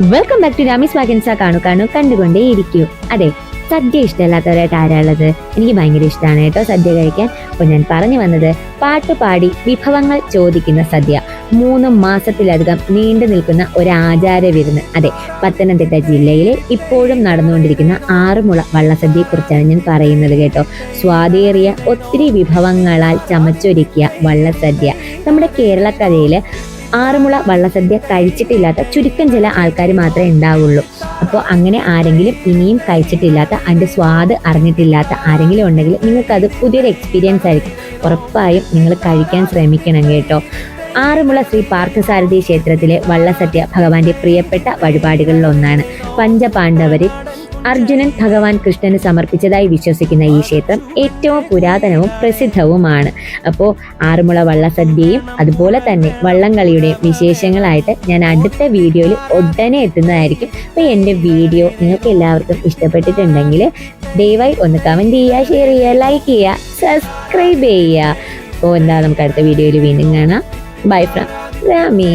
Welcome back to രാമീസ് വാഗൻസ കാണു കാണു കണ്ടുകൊണ്ടേ ഇരിക്കൂ അതെ സദ്യ ഇഷ്ടമല്ലാത്തവരായിട്ട് ആരാളുള്ളത് എനിക്ക് ഭയങ്കര ഇഷ്ടമാണ് കേട്ടോ സദ്യ കഴിക്കാൻ. അപ്പോൾ ഞാൻ പറഞ്ഞു വന്നത് പാട്ട് പാടി വിഭവങ്ങൾ ചോദിക്കുന്ന സദ്യ. മൂന്ന് മാസത്തിലധികം നീണ്ടു നിൽക്കുന്ന ഒരു ആചാര വിരുന്ന്. അതെ പത്തനംതിട്ട ജില്ലയിലെ ഇപ്പോഴും നടന്നുകൊണ്ടിരിക്കുന്ന ആറുമുള വള്ളസദ്യയെക്കുറിച്ചാണ് ഞാൻ പറയുന്നത് കേട്ടോ. സ്വാദേറിയ ഒത്തിരി വിഭവങ്ങളാൽ ചമച്ചൊരുക്കിയ വള്ളസദ്യ. നമ്മുടെ കേരളക്കരയിൽ ആറുമുള വള്ളസദ്യ കഴിച്ചിട്ടില്ലാത്ത ചുരുക്കം ചില ആൾക്കാർ മാത്രമേ ഉണ്ടാവുള്ളൂ. അപ്പോൾ അങ്ങനെ ആരെങ്കിലും ഇനിയും കഴിച്ചിട്ടില്ലാത്ത അതിന്റെ സ്വാദ് അറിഞ്ഞിട്ടില്ലാത്ത ആരെങ്കിലും ഉണ്ടെങ്കിൽ നിങ്ങൾക്കത് പുതിയൊരു എക്സ്പീരിയൻസ് ആയിരിക്കും. ഉറപ്പായും നിങ്ങൾ കഴിക്കാൻ ശ്രമിക്കണം കേട്ടോ. ആറുമുള ശ്രീ പാർത്ഥസാരഥി ക്ഷേത്രത്തിലെ വള്ളസദ്യ ഭഗവാന്റെ പ്രിയപ്പെട്ട വഴിപാടുകളിൽ ഒന്നാണ്. പഞ്ചപാണ്ഡവരിൽ അർജുനൻ ഭഗവാൻ കൃഷ്ണന് സമർപ്പിച്ചതായി വിശ്വസിക്കുന്ന ഈ ക്ഷേത്രം ഏറ്റവും പുരാതനവും പ്രസിദ്ധവുമാണ്. അപ്പോൾ ആറുമുള വള്ളസദ്യയും അതുപോലെ തന്നെ വള്ളംകളിയുടെയും വിശേഷങ്ങളായിട്ട് ഞാൻ അടുത്ത വീഡിയോയിൽ ഉടനെ എത്തുന്നതായിരിക്കും. അപ്പോൾ എന്റെ വീഡിയോ നിങ്ങൾക്ക് എല്ലാവർക്കും ഇഷ്ടപ്പെട്ടിട്ടുണ്ടെങ്കിൽ ദയവായി ഒന്ന് കമന്റ് ചെയ്യുക ഷെയർ ചെയ്യുക ലൈക്ക് ചെയ്യുക സബ്സ്ക്രൈബ് ചെയ്യുക. അപ്പോൾ എന്താ നമുക്ക് അടുത്ത വീഡിയോയിൽ വീണ്ടും കാണാം. Bye from രാമി